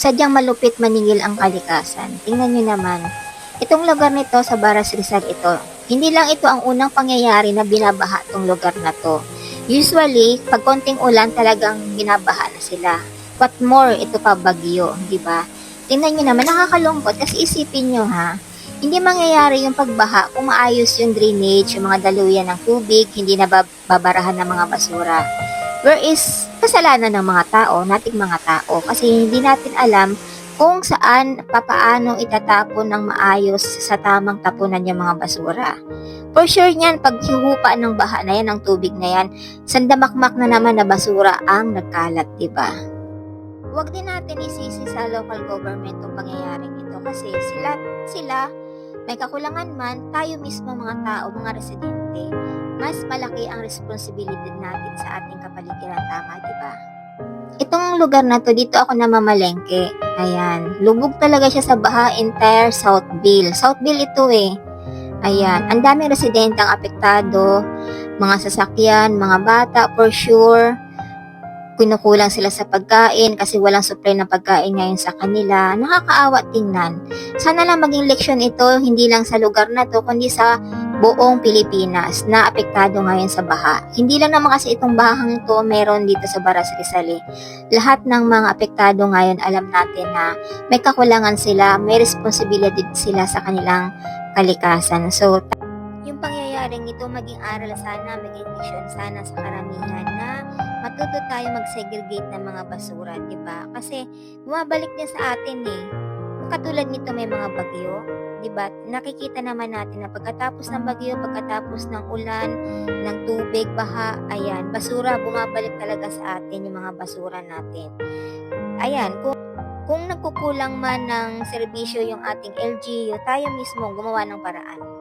sadyang malupit maningil ang kalikasan. Tingnan nyo naman, itong lugar nito sa Baras Rizal ito, hindi lang ito ang unang pangyayari na binabaha itong lugar na to. Usually, pag konting ulan talagang binabaha na sila. What more, ito pa bagyo, di ba? Tingnan nyo naman, nakakalungkot kasi isipin nyo ha, hindi mangyayari yung pagbaha kung maayos yung drainage, yung mga daluyan ng tubig, hindi na bab- babarahan ng mga basura. Whereas, kasalanan ng mga tao, nating mga tao, kasi hindi natin alam kung saan, papaano itatapon ng maayos sa tamang tapunan yung mga basura. For sure niyan, pag hihupa ng baha na yan, ng tubig na yan, sandamakmak na naman na basura ang nagkalat, di ba? Huwag din natin isisi sa local government itong pangyayaring ito kasi sila, sila, may kakulangan man, tayo mismo mga tao, mga residente, mas malaki ang responsibilidad natin sa ating kapaligiran. Tama, di ba? Itong lugar na to, dito ako namamalengke. Ayan. Lubog talaga siya sa baha entire Southville. Southville ito eh. Ayan. Ang daming residente ang apektado. Mga sasakyan, mga bata, for sure. Kinukulang sila sa pagkain kasi walang supply ng pagkain ngayon sa kanila. Nakakaawa tingnan. Sana lang maging leksyon ito, hindi lang sa lugar na to, kundi sa buong Pilipinas na apektado ngayon sa baha. Hindi lang naman kasi itong bahang ito meron dito sa Baras Rizal eh. Lahat ng mga apektado ngayon alam natin na may kakulangan sila, may responsibilidad sila sa kanilang kalikasan. So, yung pangyayaring ito maging aral sana, maging leksyon sana sa karamihan na matuto tayo mag-segregate ng mga basura, di ba? Kasi bumabalik din sa atin eh. Katulad nito may mga bagyo, di ba? Nakikita naman natin na pagkatapos ng bagyo, pagkatapos ng ulan, ng tubig, baha, ayan, basura, bumabalik talaga sa atin yung mga basura natin. Ayan, kung kung nagkukulang man ng serbisyo yung ating LGU, tayo mismo gumawa ng paraan.